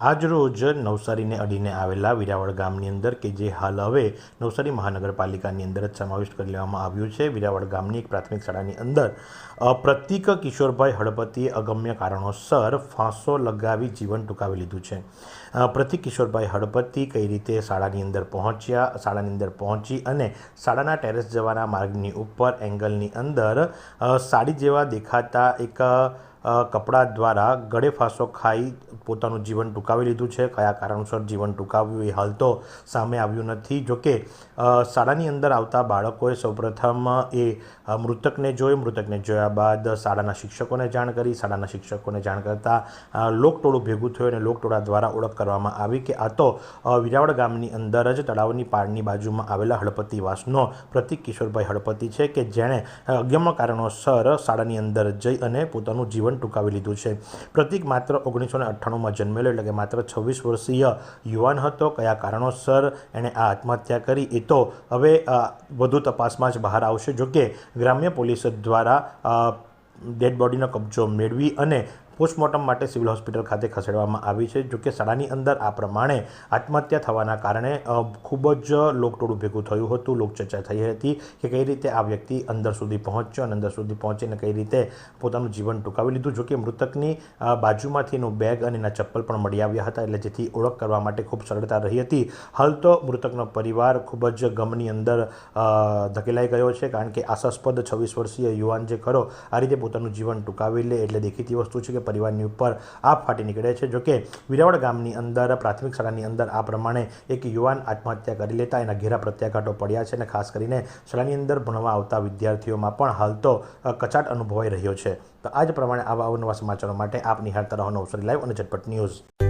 આજ રોજ નવસારીને અડીને આવેલા વિરાવળ ગામની અંદર કે જે હાલ હવે નવસારી મહાનગરપાલિકાની અંદર જ સમાવિષ્ટ કરી લેવામાં આવ્યું છે. વિરાવળ ગામની એક પ્રાથમિક શાળાની અંદર પ્રતિક કિશોરભાઈ હળપતિએ અગમ્ય કારણોસર ફાંસો લગાવી જીવન ટૂંકાવી લીધું છે. પ્રતિક કિશોરભાઈ હળપતિ કઈ રીતે શાળાની અંદર પહોંચ્યા? શાળાની અંદર પહોંચી અને શાળાના ટેરેસ જવાના માર્ગની ઉપર એંગલની અંદર સાડી જેવા દેખાતા એક કપડાં દ્વારા ગળે ફાંસો ખાઈ પોતાનું જીવન ટૂંકાવી લીધું છે. કયા કારણોસર જીવન ટૂંકાવ્યું એ હાલ તો સામે આવ્યું નથી. જોકે શાળાની અંદર આવતા બાળકોએ સૌપ્રથમ એ મૃતકને જોઈ મૃતકને જોયા બાદ શાળાના શિક્ષકોને જાણ કરી. શાળાના શિક્ષકોને જાણ કરતાં લોકટોળું ભેગું થયું અને લોકટોળા દ્વારા ઓળખ કરવામાં આવી કે આ તો વિરાવળ ગામની અંદર જ તળાવની પાળની બાજુમાં આવેલા હળપતિ વાસનો પ્રતિક કિશોરભાઈ હળપતિ છે કે જેણે અગમ્ય કારણોસર શાળાની અંદર જઈ અને પોતાનું જીવન ટૂંકાવી લીધું છે. પ્રતિક માત્ર ઓગણીસો ને અઠ્ઠાણુંમાં જન્મેલો એટલે કે માત્ર છવ્વીસ વર્ષીય યુવાન હતો. કયા કારણોસર એણે આ આત્મહત્યા કરી? એ તો હવે વધુ તપાસમાં જ બહાર આવશે. જોકે ગ્રામ્ય પોલીસ દ્વારા ડેડ બોડીનો કબજો મેળવી અને પોસ્ટમોર્ટમ માટે સિવિલ હોસ્પિટલ ખાતે ખસેડવામાં આવી છે. જોકે શાળાની અંદર આ પ્રમાણે આત્મહત્યા થવાના કારણે ખૂબ જ લોકટોળું ભેગું થયું હતું. લોકચર્ચા થઈ હતી કે કઈ રીતે આ વ્યક્તિ અંદર સુધી પહોંચ્યો અને અંદર સુધી પહોંચીને કઈ રીતે પોતાનું જીવન ટૂંકાવી લીધું. જોકે મૃતકની બાજુમાંથી એનું બેગ અને એના ચપ્પલ પણ મળી આવ્યા હતા, એટલે જેથી ઓળખ કરવા માટે ખૂબ સરળતા રહી હતી. હાલ તો મૃતકનો પરિવાર ખૂબ જ ગમની અંદર ધકેલાઈ ગયો છે, કારણ કે આશાસ્પદ છવ્વીસ વર્ષીય યુવાન જે ખરો, આ રીતે પોતાનું જીવન ટૂંકાવી લે એટલે દેખીતી વસ્તુ છે કે પરિવારની ઉપર આપ ફાટી નીકળે છે. જોકે વિરાવળ ગામની અંદર, પ્રાથમિક શાળાની અંદર આ પ્રમાણે એક યુવાન આત્મહત્યા કરી લેતા એના ઘેરા પ્રત્યાઘાતો પડ્યા છે અને ખાસ કરીને શાળાની અંદર ભણવા આવતા વિદ્યાર્થીઓમાં પણ હાલ તો કચાટ અનુભવાઈ રહ્યો છે. તો આ જ પ્રમાણે આવા અવનવા સમાચારો માટે આપ નિહાળતા રહો નવસારી લાઈવ અને ઝટપટ ન્યૂઝ.